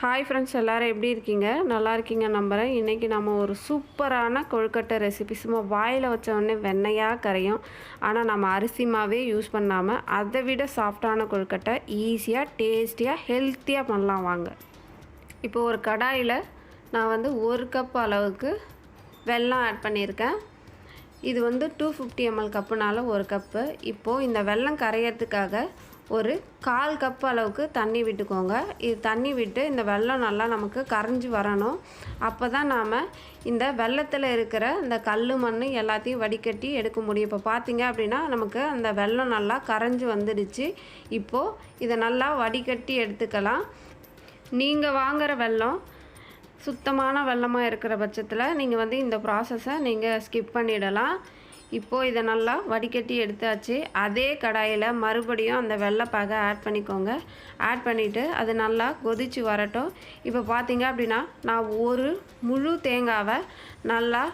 Hi friends எல்லோரும் எப்படி இருக்கீங்க? நல்லா இருக்கீங்க நம்புகிறேன் இன்றைக்கி நம்ம ஒரு சூப்பரான கொழுக்கட்டை ரெசிபி சும்மா வாயில் வச்ச வெண்ணையாக கரையும். ஆனால் நம்ம அரிசி மாவே யூஸ் பண்ணாமல் அதை விட சாஃப்டான கொழுக்கட்டை ஈஸியாக டேஸ்டியாக ஹெல்த்தியாக பண்ணலாம் வாங்க. இப்போ ஒரு கடாயில் நான் வந்து ஒரு கப் அளவுக்கு வெல்லம் ஆட் பண்ணியிருக்கேன். இது வந்து டூ ஃபிஃப்டி எம்எல் கப்புனால ஒரு கப்பு இப்போது இந்த வெல்லம் கரையிறதுக்காக ஒரு கால் கப் அளவுக்கு தண்ணி விட்டுக்கோங்க. இது தண்ணி விட்டு இந்த வெள்ளம் நல்லா நமக்கு கரைஞ்சி வரணும். அப்போ தான் நாம் இந்த வெள்ளத்தில் இருக்கிற இந்த கல் மண் எல்லாத்தையும் வடிகட்டி எடுக்க முடியும். இப்போ பார்த்தீங்க அப்படின்னா நமக்கு அந்த வெள்ளம் நல்லா கரைஞ்சி வந்துடுச்சு. இப்போது இதை நல்லா வடிகட்டி எடுத்துக்கலாம். நீங்கள் வாங்குகிற வெள்ளம் சுத்தமான வெள்ளமாக இருக்கிற பட்சத்தில் நீங்கள் வந்து இந்த ப்ராசஸை நீங்கள் ஸ்கிப் பண்ணிடலாம். இப்போது இதை நல்லா வடிகட்டி எடுத்தாச்சு. அதே கடாயில் மறுபடியும் அந்த வெள்ளைப்பாகை ஆட் பண்ணிக்கோங்க. ஆட் பண்ணிவிட்டு அது நல்லா கொதித்து வரட்டும். இப்போ பார்த்தீங்க அப்படின்னா நான் ஒரு முழு தேங்காவை நல்லா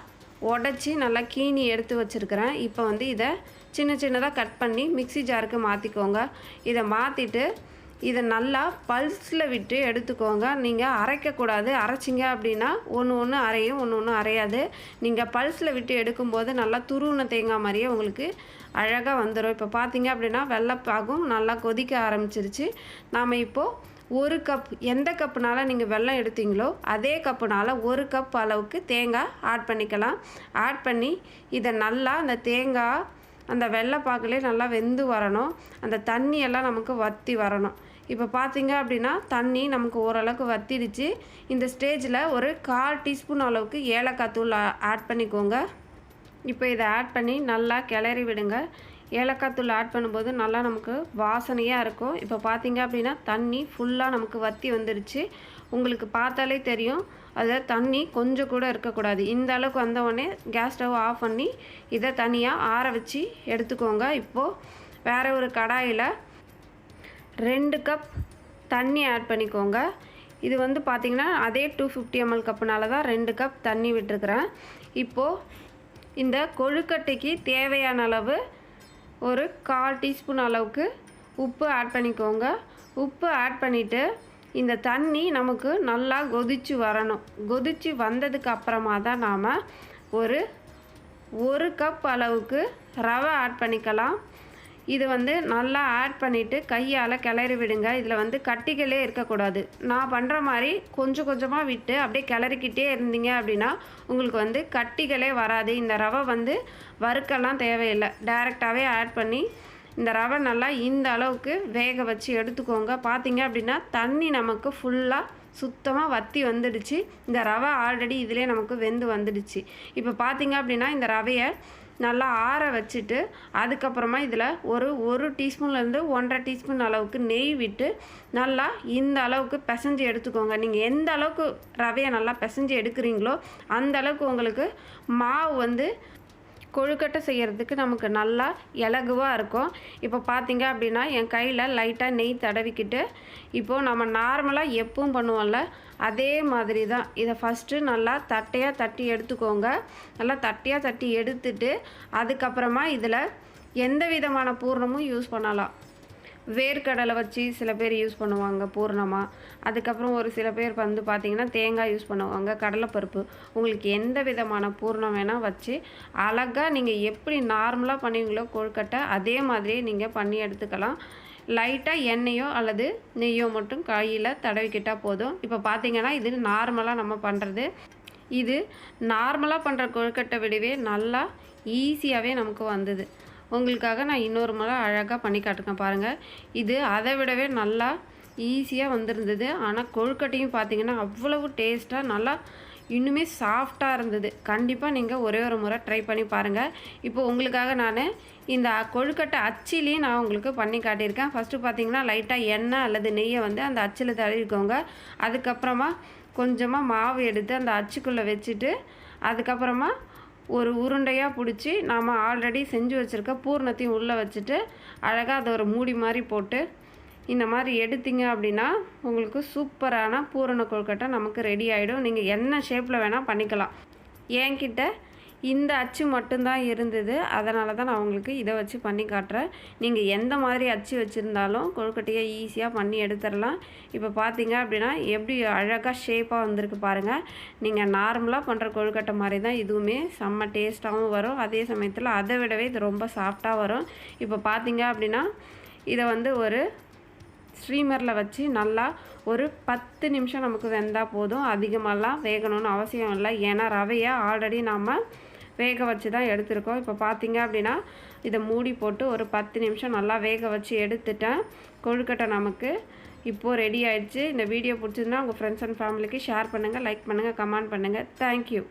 உடச்சி நல்லா கீனி எடுத்து வச்சுருக்கிறேன். இப்போ வந்து இதை சின்ன சின்னதாக கட் பண்ணி மிக்சி ஜாருக்கு மாற்றிக்கோங்க இதை மாற்றிட்டு இதை நல்லா பல்ஸில் விட்டு எடுத்துக்கோங்க. நீங்கள் அரைக்கக்கூடாது. அரைச்சிங்க அப்படின்னா ஒன்று ஒன்று அரையும் ஒன்று ஒன்று அரையாது. நீங்கள் பல்ஸில் விட்டு எடுக்கும்போது நல்லா துருவின தேங்காய் மாதிரியே உங்களுக்கு அழகாக வந்துடும் இப்போ பார்த்தீங்க அப்படின்னா வெள்ளைப்பாகும் நல்லா கொதிக்க ஆரம்பிச்சிருச்சு. நாம் இப்போது ஒரு கப் எந்த கப்புனால நீங்கள் வெல்லம் எடுத்தீங்களோ அதே கப்புனால் ஒரு கப் அளவுக்கு தேங்காய் ஆட் பண்ணிக்கலாம். ஆட் பண்ணி இதை நல்லா அந்த தேங்காய் அந்த வெள்ளைப்பாக்குலேயே நல்லா வெந்து வரணும். அந்த தண்ணியெல்லாம் நமக்கு வற்றி வரணும். இப்போ பார்த்தீங்க அப்படின்னா தண்ணி நமக்கு ஓரளவுக்கு வத்திடுச்சு. இந்த ஸ்டேஜில் ஒரு கால் டீஸ்பூன் அளவுக்கு ஏலக்காய் தூள் ஆட் பண்ணிக்கோங்க. இப்போ இதை ஆட் பண்ணி நல்லா கிளறி விடுங்க. ஏலக்காய் தூள் ஆட் பண்ணும்போது நல்லா நமக்கு வாசனையாக இருக்கும். இப்போ பார்த்தீங்க அப்படின்னா தண்ணி ஃபுல்லாக நமக்கு வத்தி வந்துடுச்சு உங்களுக்கு பார்த்தாலே தெரியும். அதில் தண்ணி கொஞ்சம் கூட இருக்கக்கூடாது. இந்த அளவுக்கு வந்தவுடனே கேஸ் ஸ்டவ் ஆஃப் பண்ணி இதை தனியாக ஆற வச்சு எடுத்துக்கோங்க. இப்போது வேறு ஒரு கடாயில் ரெண்டு கப் தண்ணி ஆட் பண்ணிக்கோங்க. இது வந்து பார்த்திங்கன்னா அதே டூ ஃபிஃப்டி எம்எல் கப்புனால தான் ரெண்டு கப் தண்ணி விட்டுருக்குறேன். இப்போது இந்த கொழுக்கட்டைக்கு தேவையான அளவு ஒரு கால் டீஸ்பூன் அளவுக்கு உப்பு ஆட் பண்ணிக்கோங்க. உப்பு ஆட் பண்ணிவிட்டு இந்த தண்ணி நமக்கு நல்லா கொதித்து வரணும். கொதித்து வந்ததுக்கு அப்புறமா தான் நாம் ஒரு ஒரு கப் அளவுக்கு ரவை ஆட் பண்ணிக்கலாம். இது வந்து நல்லா ஆட் பண்ணிவிட்டு கையால் கிளறி விடுங்க. இதில் வந்து கட்டிகளே இருக்கக்கூடாது. நான் பண்ணுற மாதிரி கொஞ்சம் கொஞ்சமாக விட்டு அப்படியே கிளறிக்கிட்டே இருந்தீங்க அப்படின்னா உங்களுக்கு வந்து கட்டிகளே வராது. இந்த ரவை வந்து வறுக்கெல்லாம் தேவையில்லை. டைரெக்டாகவே ஆட் பண்ணி இந்த ரவை நல்லா இந்த அளவுக்கு வேக வச்சு எடுத்துக்கோங்க. பார்த்தீங்க அப்படின்னா தண்ணி நமக்கு ஃபுல்லாக சுத்தமாக வத்தி வந்துடுச்சு. இந்த ரவை ஆல்ரெடி இதிலே நமக்கு வெந்து வந்துடுச்சு. இப்போ பார்த்தீங்க அப்படின்னா இந்த ரவையை நல்லா ஆற வச்சுட்டு அதுக்கப்புறமா இதில் ஒரு ஒரு டீஸ்பூன்லேருந்து ஒன்றரை டீஸ்பூன் அளவுக்கு நெய் விட்டு நல்லா இந்த அளவுக்கு பிசைஞ்சு எடுத்துக்கோங்க. நீங்கள் எந்த அளவுக்கு ரவையை நல்லா பிசைஞ்சு எடுக்கிறீங்களோ அந்த அளவுக்கு உங்களுக்கு மாவு வந்து கொழுக்கட்டை செய்கிறதுக்கு நமக்கு நல்லா இலகுவாக இருக்கும். இப்போ பார்த்தீங்க அப்படின்னா என் கையில் லைட்டாக நெய் தடவிக்கிட்டு இப்போது நம்ம நார்மலாக எப்பவும் பண்ணுவோம்ல அதே மாதிரி தான் இதை ஃபஸ்ட்டு நல்லா தட்டையாக தட்டி எடுத்துக்கோங்க. நல்லா தட்டையாக தட்டி எடுத்துட்டு அதுக்கப்புறமா இதில் எந்த விதமான பூர்ணமும் யூஸ் பண்ணலாம். வேர்க்கடலை வச்சு சில பேர் யூஸ் பண்ணுவாங்க பூர்ணமாக அதுக்கப்புறம் ஒரு சில பேர் வந்து பார்த்திங்கன்னா தேங்காய் யூஸ் பண்ணுவாங்க கடலைப்பருப்பு. உங்களுக்கு எந்த விதமான பூர்ணம் வேணால் வச்சு அழகாக நீங்கள் எப்படி நார்மலாக பண்ணுவீங்களோ கொழுக்கட்டை அதே மாதிரியே நீங்கள் பண்ணி எடுத்துக்கலாம். லைட்டாக எண்ணெயோ அல்லது நெய்யோ மட்டும் கையில் தடவிக்கிட்டால் போதும். இப்போ பார்த்தீங்கன்னா இது நார்மலாக நம்ம பண்ணுறது இது நார்மலாக பண்ணுற கொழுக்கட்டை விடவே நல்லா ஈஸியாகவே நமக்கு வந்தது. உங்களுக்காக நான் இன்னொரு முறை அழகாக பண்ணி காட்டுறேன் பாருங்கள் இது அதை விடவே நல்லா ஈஸியாக வந்திருந்தது. ஆனால் கொழுக்கட்டையும் பார்த்தீங்கன்னா அவ்வளவு டேஸ்ட்டாக நல்லா இன்னுமே சாஃப்டாக இருந்தது. கண்டிப்பாக நீங்கள் ஒரே ஒரு முறை ட்ரை பண்ணி பாருங்கள் இப்போ உங்களுக்காக நான் இந்த கொழுக்கட்டை அச்சிலையும் நான் உங்களுக்கு பண்ணி காட்டியிருக்கேன். ஃபஸ்ட்டு பார்த்தீங்கன்னா லைட்டாக எண்ணெய் அல்லது நெய்யை வந்து அந்த அச்சில் தடவிக்கோங்க. அதுக்கப்புறமா கொஞ்சமாக மாவு எடுத்து அந்த அச்சுக்குள்ளே வச்சுட்டு அதுக்கப்புறமா ஒரு உருண்டையாக பிடிச்சி நாம் ஆல்ரெடி செஞ்சு வச்சுருக்க பூர்ணத்தையும் உள்ளே வச்சுட்டு அழகாக அதை ஒரு மூடி மாதிரி போட்டு இந்த மாதிரி எடுத்தீங்க அப்படின்னா உங்களுக்கு சூப்பரான பூரண கொழுக்கட்டை நமக்கு ரெடி ஆகிடும் நீங்கள் என்ன ஷேப்பில் வேணால் பண்ணிக்கலாம். என்கிட்ட இந்த அச்சு மட்டும்தான் இருந்தது. அதனால தான் நான் உங்களுக்கு இதை வச்சு பண்ணி காட்டுறேன். நீங்கள் எந்த மாதிரி அச்சு வச்சுருந்தாலும் கொழுக்கட்டையை ஈஸியாக பண்ணி எடுத்துடலாம். இப்போ பார்த்தீங்க அப்படின்னா எப்படி அழகாக ஷேப்பாக வந்திருக்கு பாருங்கள் நீங்கள் நார்மலாக பண்ணுற கொழுக்கட்டை மாதிரி தான் இதுவுமே செம்ம டேஸ்ட்டாகவும் வரும். அதே சமயத்தில் அதை விடவே இது ரொம்ப சாஃப்டாக வரும். இப்போ பார்த்தீங்க அப்படின்னா இதை வந்து ஒரு ஸ்ட்ரீமரில் வச்சு நல்லா ஒரு பத்து நிமிஷம் நமக்கு வெந்தால் போதும். அதிகமாகலாம் வேகணும்னு அவசியம் இல்லை. ஏன்னா ரவையை ஆல்ரெடி நாம் வேக வச்சு தான் எடுத்திருக்கோம். இப்போ பார்த்தீங்க அப்படின்னா இதை மூடி போட்டு ஒரு பத்து நிமிஷம் நல்லா வேக வச்சு எடுத்துட்டேன். கொழுக்கட்டை நமக்கு இப்போது ரெடி ஆயிடுச்சு. இந்த வீடியோ பிடிச்சிருந்தா உங்கள் ஃப்ரெண்ட்ஸ் அண்ட் ஃபேமிலிக்கு ஷேர் பண்ணுங்கள் லைக் பண்ணுங்கள் கமெண்ட் பண்ணுங்கள் தேங்க்யூ